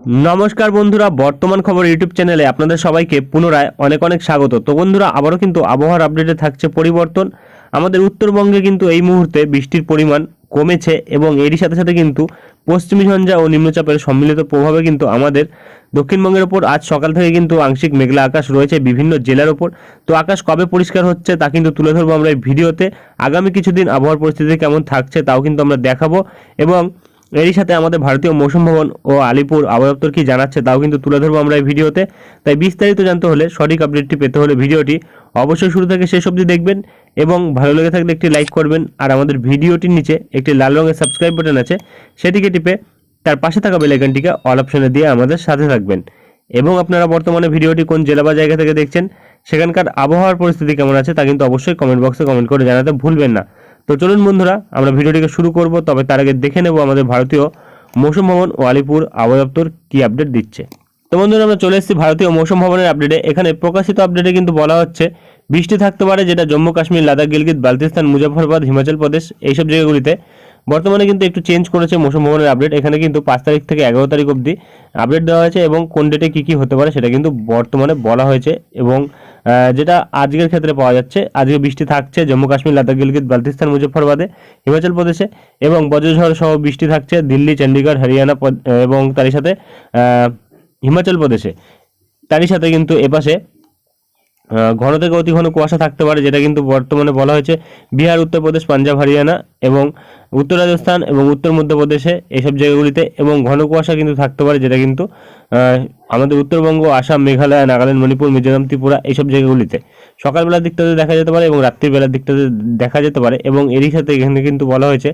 নমস্কার বন্ধুরা, বর্তমান খবর ইউটিউব চ্যানেলে আপনাদের সবাইকে পুনরায় অনেক অনেক স্বাগত। তো বন্ধুরা, আবারও কিন্তু আবহাওয়ার আপডেটে থাকছে পরিবর্তন। আমাদের উত্তরবঙ্গে কিন্তু এই মুহূর্তে বৃষ্টির পরিমাণ কমেছে এবং এরই সাথে সাথে কিন্তু পশ্চিমী ঝঞ্ঝা ও নিম্নচাপের সম্মিলিত প্রভাবে কিন্তু আমাদের দক্ষিণবঙ্গের ওপর আজ সকাল থেকে কিন্তু আংশিক মেঘলা আকাশ রয়েছে বিভিন্ন জেলার ওপর। তো আকাশ কবে পরিষ্কার হচ্ছে তা কিন্তু তুলে ধরবো আমরা এই ভিডিওতে। আগামী কিছুদিন আবহাওয়ার পরিস্থিতি কেমন থাকছে তাও কিন্তু আমরা দেখাবো এবং এরই সাথে আমাদের ভারতীয় মৌসুম ভবন ও আলিপুর আবহাওয়া কি জানাচ্ছে তাও কিন্তু তুলে ধরবো আমরা এই ভিডিওতে। তাই বিস্তারিত জানতে হলে সঠিক আপডেটটি পেতে হলে ভিডিওটি অবশ্যই শুরু থেকে শেষ অবধি দেখবেন এবং ভালো লেগে থাকলে একটি লাইক করবেন আর আমাদের ভিডিওটির নিচে একটি লাল রঙের সাবস্ক্রাইব বাটন আছে, সেটিকে টিপে তার পাশে থাকা বেলাইকনটিকে অল অপশনে দিয়ে আমাদের সাথে থাকবেন। এবং আপনারা বর্তমানে ভিডিওটি কোন জেলা বা জায়গা থেকে দেখছেন, সেখানকার আবহাওয়ার পরিস্থিতি কেমন আছে তা কিন্তু অবশ্যই কমেন্ট বক্সে কমেন্ট করে জানাতে ভুলবেন না। তো চলুন বন্ধুরা, আমরা ভিডিওটিকে শুরু করব, তবে তার আগে দেখে নেব আমাদের ভারতীয় মৌসুম ভবন ও আলিপুর আবহাওয়া কী আপডেট দিচ্ছে। তো বন্ধুরা, আমরা চলে এসেছি ভারতীয় মৌসুম ভবনের আপডেটে এখানে প্রকাশিত আপডেটে কিন্তু বলা হচ্ছে, বৃষ্টি থাকতে পারে, যেটা জম্মু কাশ্মীর, লাদাখ, গিলগিত, বালতিস্তান মুজাফরবাদ হিমাচল প্রদেশ, এইসব জায়গাগুলিতে। বর্তমানে কিন্তু একটু চেঞ্জ করেছে মৌসুম ভবনের আপডেট এখানে কিন্তু পাঁচ তারিখ থেকে এগারো তারিখ অবধি আপডেট দেওয়া হয়েছে এবং কোন ডেটে কী কী হতে পারে সেটা কিন্তু বর্তমানে বলা হয়েছে এবং যেটা আজকের ক্ষেত্রে পাওয়া যাচ্ছে। আজকে বৃষ্টি থাকছে, জম্মু কাশ্মীর, লাদাখ, গিলগিত বালতিস্তান মুজফরবাদে হিমাচল প্রদেশে এবং বজ্রঝড় সহ বৃষ্টি থাকছে। দিল্লি, চণ্ডীগড়, হরিয়ানা এবং তারই সাথে হিমাচল প্রদেশে। তারই সাথে কিন্তু এপাশে ঘন থেকে অতি ঘন কুয়াশা থাকতে পারে, যেটা কিন্তু বর্তমানে বলা হয়েছে বিহার উত্তরপ্রদেশ পাঞ্জাব, হরিয়ানা এবং উত্তর রাজস্থান এবং উত্তর মধ্যপ্রদেশে এইসব জায়গাগুলিতে এবং ঘন কুয়াশা কিন্তু থাকতে পারে, যেটা কিন্তু আমাদের উত্তরবঙ্গ, আসাম, মেঘালয়, নাগাল্যান্ড, মণিপুর, মিজোরাম, ত্রিপুরা এইসব জায়গাগুলিতে। সকালবেলার দিকটাতে দেখা যেতে পারে এবং রাত্রিবেলার দিকটাতে দেখা যেতে পারে এবং এরই সাথে এখানে কিন্তু বলা হয়েছে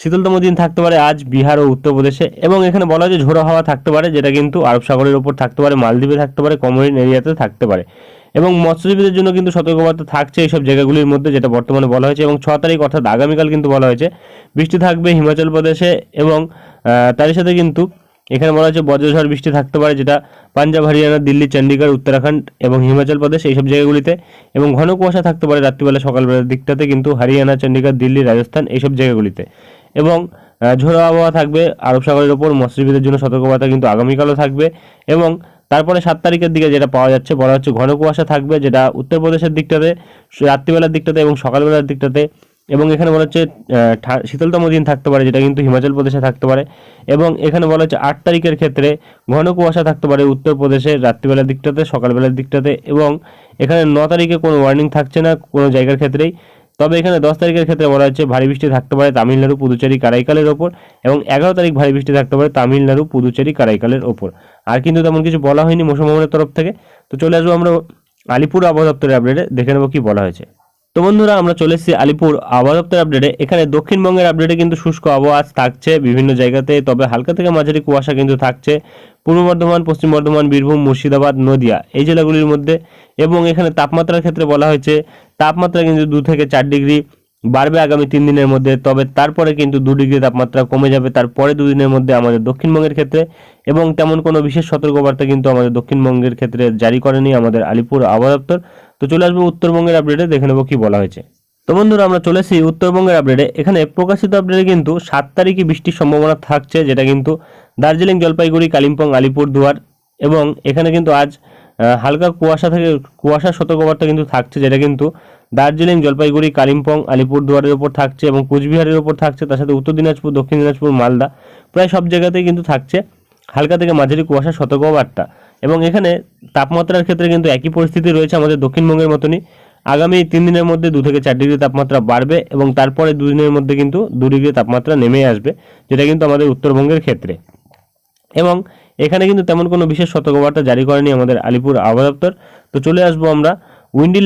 শীতলতম দিন থাকতে পারে আজ বিহার ও উত্তরপ্রদেশে, এবং এখানে বলা হয়েছে ঝোড়ো হাওয়া থাকতে পারে, যেটা কিন্তু আরব সাগরের ওপর থাকতে পারে, মালদ্বীপে থাকতে পারে কমরিন এরিয়াতে থাকতে পারে। এবং মৎস্যজীবীদের জন্য কিন্তু সতর্কবার্তা থাকছে এইসব জায়গাগুলির মধ্যে, যেটা বর্তমানে বলা হয়েছে, এবং ছ তারিখ অর্থাৎ আগামীকাল কিন্তু বলা হয়েছে। বৃষ্টি থাকবে হিমাচল প্রদেশে, এবং তারই সাথে কিন্তু এখানে বলা হয়েছে বজ্রঝড় বৃষ্টি থাকতে পারে, যেটা পাঞ্জাব, হরিয়ানা, দিল্লি চণ্ডীগড় উত্তরাখণ্ড এবং হিমাচল প্রদেশ এইসব জায়গাগুলিতে। এবং ঘন কুয়াশা থাকতে পারে রাত্রিবেলা সকালবেলার দিকটাতে কিন্তু হরিয়ানা চণ্ডীগড় দিল্লি, রাজস্থান এইসব জায়গাগুলিতে। এবং ঝোড়ো আবহাওয়া থাকবে, আরব সাগরের ওপর, মৎস্যজীবীদের জন্য সতর্কবার্তা কিন্তু আগামীকালও থাকবে এবং তারপরে সাত তারিখের দিকে যেটা পাওয়া যাচ্ছে, বলা হচ্ছে ঘন কুয়াশা থাকবে যেটা উত্তরপ্রদেশের দিকটাতে, রাত্রিবেলার দিকটাতে এবং সকালবেলার দিকটাতে এবং এখানে বলা হচ্ছে শীতলতম দিন থাকতে পারে যেটা কিন্তু হিমাচল প্রদেশে থাকতে পারে এবং এখানে বলা হচ্ছে আট তারিখের ক্ষেত্রে ঘন কুয়াশা থাকতে পারে উত্তরপ্রদেশের রাত্রিবেলার দিকটাতে, সকালবেলার দিকটাতে এবং এখানে ন তারিখে কোনো ওয়ার্নিং থাকছে না কোনো জায়গার ক্ষেত্রেই। তবে এখানে দশ তারিখের ক্ষেত্রে বলা হচ্ছে ভারী বৃষ্টি থাকতে পারে তামিলনাড়ু, পুদুচেরি, কারাইকালের ওপর এবং এগারো তারিখ ভারী বৃষ্টি থাকতে পারে তামিলনাড়ু, পুদুচেরি, কারাইকালের ওপর। আর কিন্তু তেমন কিছু বলা হয়নি মৌসুম ভবনের তরফ থেকে। তো চলে আসব আমরা আলিপুর আবহাওয়া দপ্তরের আপডেটে দেখে নেব কি বলা হয়েছে। তো বন্ধুরা, আমরা চলে এসেছি আলিপুর আবহাওয়া দপ্তরের আপডেটে এখানে দক্ষিণবঙ্গের আপডেটে কিন্তু শুষ্ক আবহাওয়া থাকছে বিভিন্ন জায়গাতে, তবে হালকা থেকে মাঝারি কুয়াশা কিন্তু থাকছে। পূর্ব বর্ধমান, পশ্চিম বর্ধমান, বীরভূম, মুর্শিদাবাদ, নদিয়া এই জেলাগুলির মধ্যে। এবং এখানে তাপমাত্রার ক্ষেত্রে বলা হয়েছে, তাপমাত্রা কিন্তু দু থেকে চার ডিগ্রি বাড়বে আগামী তিন দিনের মধ্যে, তবে তারপরে কিন্তু দু ডিগ্রি তাপমাত্রা কমে যাবে তারপরে দুদিনের মধ্যে আমাদের দক্ষিণবঙ্গের ক্ষেত্রে। এবং তেমন কোনো বিশেষ সতর্কবার্তা কিন্তু আমাদের দক্ষিণবঙ্গের ক্ষেত্রে জারি করেনি আমাদের আলিপুর আবহাওয়া দপ্তর। তো চলে আসব উত্তরবঙ্গের আপডেটে দেখে নেব কি বলা হয়েছে। তো বন্ধুরা, আমরা চলে এসেছি উত্তরবঙ্গের আপডেটে এখানে প্রকাশিত আপডেটে কিন্তু সাত তারিখে বৃষ্টির সম্ভাবনা থাকছে, যেটা কিন্তু দার্জিলিং, জলপাইগুড়ি, কালিম্পং আলিপুর দুয়ার এবং এখানে কিন্তু আজ হালকা কুয়াশা থেকে, কুয়াশা সতর্কবার্তা কিন্তু থাকছে, যেটা কিন্তু দার্জিলিং, জলপাইগুড়ি, কালিম্পং, আলিপুরদুয়ারের ওপর থাকছে এবং কুচবিহারের ওপর থাকছে। তার সাথে উত্তর দিনাজপুর, দক্ষিণ দিনাজপুর, মালদা, প্রায় সব জায়গাতেই কিন্তু থাকছে। হালকা থেকে মাঝারি কুয়াশার সতর্কবার্তা। এবং এখানে তাপমাত্রার ক্ষেত্রে কিন্তু একই পরিস্থিতি রয়েছে আমাদের দক্ষিণবঙ্গের মতনই। আগামী তিন দিনের মধ্যে দু থেকে চার ডিগ্রি তাপমাত্রা বাড়বে এবং তারপরে দুদিনের মধ্যে কিন্তু দু ডিগ্রি তাপমাত্রা নেমে আসবে, যেটা কিন্তু আমাদের উত্তরবঙ্গের ক্ষেত্রে। এবং এখানে কিন্তু তেমন কোনো বিশেষ সতর্কবার্তা জারি করেনি আমাদের আলিপুর আবহাওয়া দপ্তর। তো চলে আসব আমরা উইন্ডি